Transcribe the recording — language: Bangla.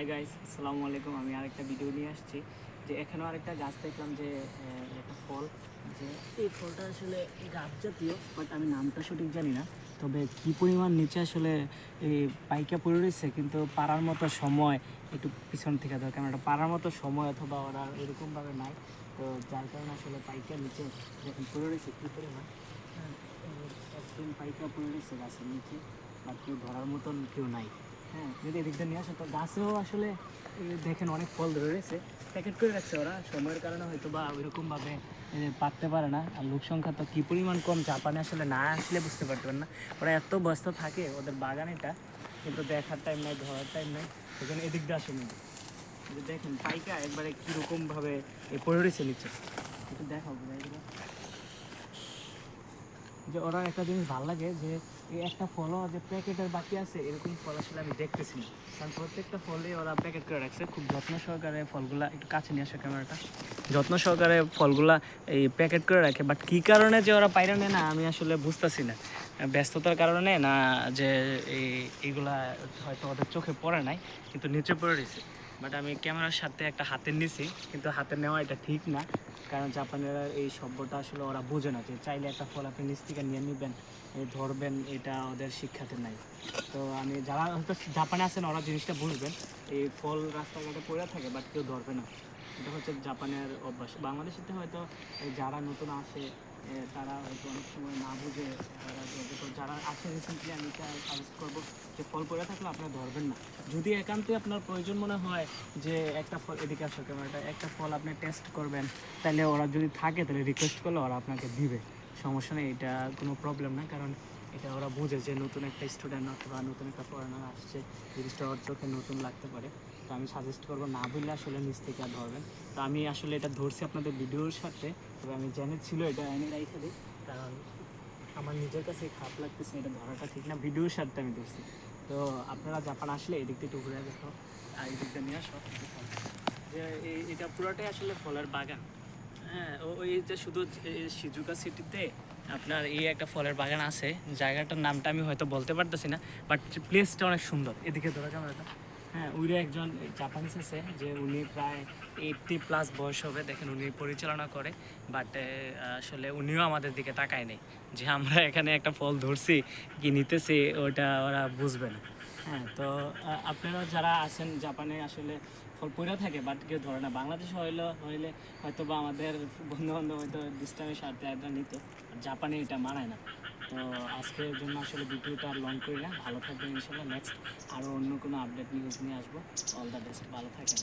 হাই গাইস আসসালামু আলাইকুম। আমি আরেকটা ভিডিও নিয়ে আসছি যে এখানেও আরেকটা গাছ দেখলাম যে একটা ফল যে এই ফলটা আসলে গাছ জাতীয় বাট আমি নামটা সঠিক জানি না। তবে কি পরিমাণ নিচে আসলে এই পাইকা পড়ে রয়েছে কিন্তু পাড়ার মতো সময় একটু পিছন থেকে ধর ক্যামেরাটা পাড়ার মতো সময় অথবা ওরা এরকমভাবে নাই। তো যার কারণে আসলে পাইকা নিচে যখন পড়ে রয়েছে কী পরিমাণ? হ্যাঁ, একদম পাইকা পড়ে রয়েছে গাছের নিচে আর কেউ ধরার মতন কেউ নাই। হ্যাঁ যদি এদিক দিয়ে নিয়ে আসো তো গাছেও আসলে দেখেন অনেক ফল ধরে রয়েছে। প্যাকেট করে রাখছে ওরা, সময়ের কারণে হয়তো বা ওইরকমভাবে পারতে পারে না। আর লোক সংখ্যা তো কী পরিমাণ কম, জাপানে আসলে না আসলে বুঝতে পারবেন না। ওরা এত ব্যস্ত থাকে ওদের বাগান এটা কিন্তু দেখার টাইম নাই, ধরার টাইম নাই। সেখানে এদিক দিয়ে আসেনি যে দেখেন, পাইকা একবারে কীরকমভাবে পড়ে রয়েছে নিচে। একটু দিলাম যে ওরা একটা জিনিস ভালো লাগে যে এই একটা ফলও যে প্যাকেটের বাকি আছে, এরকম ফল আসলে আমি দেখতেছি না। কারণ প্রত্যেকটা ফলে ওরা প্যাকেট করে রাখছে। খুব যত্ন সহকারে ফলগুলা একটু কাছে নিয়ে আসে ক্যামেরাটা। যত্ন সহকারে ফলগুলা এই প্যাকেট করে রাখে। বাট কী কারণে যে ওরা পাইরা নেয় না, আমি আসলে বুঝতেছি না। ব্যস্ততার কারণে না যে এই, এইগুলা হয়তো ওদের চোখে পড়ে নাই, কিন্তু নিচে পড়ে রয়েছে। বাট আমি ক্যামেরার সাথে একটা হাতের নিছি, কিন্তু হাতে নেওয়া এটা ঠিক না। কারণ জাপানেরা এই সভ্যটা আসলে ওরা বোঝে না যে চাইলে একটা ফল আপনি নিচ থেকে নিয়ে নেবেন ধরবেন, এটা ওদের শিক্ষাতে নাই। তো আমি যারা হয়তো জাপানে আছেন, ওরা জিনিসটা বুঝবেন, এই ফল রাস্তাঘাটে পড়ে থাকে বাট কেউ ধরবে না। এটা হচ্ছে জাপানের অভ্যাস। বাংলাদেশেতে হয়তো যারা নতুন আসে তারা হয়তো অনেক সময় না বুঝে, তারা যারা আসে রিসেন্টলি আমি সাজেস্ট করব যে ফল পড়ে থাকলে আপনারা ধরবেন না। যদি একান্তই আপনার প্রয়োজন মনে হয় যে একটা ফল, এদিকে আসো ক্যামেরাটা, একটা ফল আপনি টেস্ট করবেন, তাহলে ওরা যদি থাকে, তাহলে রিকোয়েস্ট করলে ওরা আপনাকে দিবে। সমস্যা নেই, এটা কোনো প্রবলেম না, কারণ এটা ওরা বুঝে যে নতুন একটা স্টুডেন্ট অথবা নতুন একটা ফরেনার আসছে, জিনিসটা ওর চোখে নতুন লাগতে পারে। তো আমি সাজেস্ট করব, না বললে আসলে নিচ থেকে আর ধরবেন। তো আমি আসলে এটা ধরছি আপনাদের ভিডিওর সাথে, তবে আমি জেনে ছিল এটা এনে রাইখে দিই, কারণ আমার নিজের কাছে খারাপ লাগতেছে, এটা ধরাটা ঠিক না, ভিডিওর সাথে আমি ধরছি। তো আপনারা জাপান আসলে এদিক থেকে একটু ঘুরে দেখো, আর এই দিকটা নিয়ে আসো। যে এই- এটা পুরোটাই আসলে ফলের বাগান। হ্যাঁ ওই যে শুধু সিজুকা সিটিতে আপনার এই একটা ফলের বাগান আছে, জায়গাটার নামটা আমি হয়তো বলতে পারতেছি না, বাট প্লেসটা অনেক সুন্দর। এদিকে ধরা ক্যামেরাটা। হ্যাঁ উইরে একজন জাপানিস আছে যে উনি প্রায় এইটটি প্লাস বয়স হবে। দেখেন উনি পরিচালনা করে বাট আসলে উনিও আমাদের দিকে তাকায় নেই যে আমরা এখানে একটা ফল ধরছি, কি নিতেছি, ওটা ওরা বুঝবে না। হ্যাঁ তো আপনারা যারা আছেন জাপানে আসলে ফল পড়ে থাকে বাট কেউ ধরে না। বাংলাদেশে হইলে হইলে হয়তো বা আমাদের বন্ধু বান্ধব হয়তো ডিস্টার্বের সাথে একটা নিত জাপানে এটা মানায় না। তো, আজকের জন্য আসলে ভিডিওটা লং করি না। ভালো থাকবেন ইনশাল্লাহ। নেক্সট আরও অন্য কোনো আপডেট নিউজ নিয়ে আসব। অল দ্য বেস্ট ভালো থাকেন।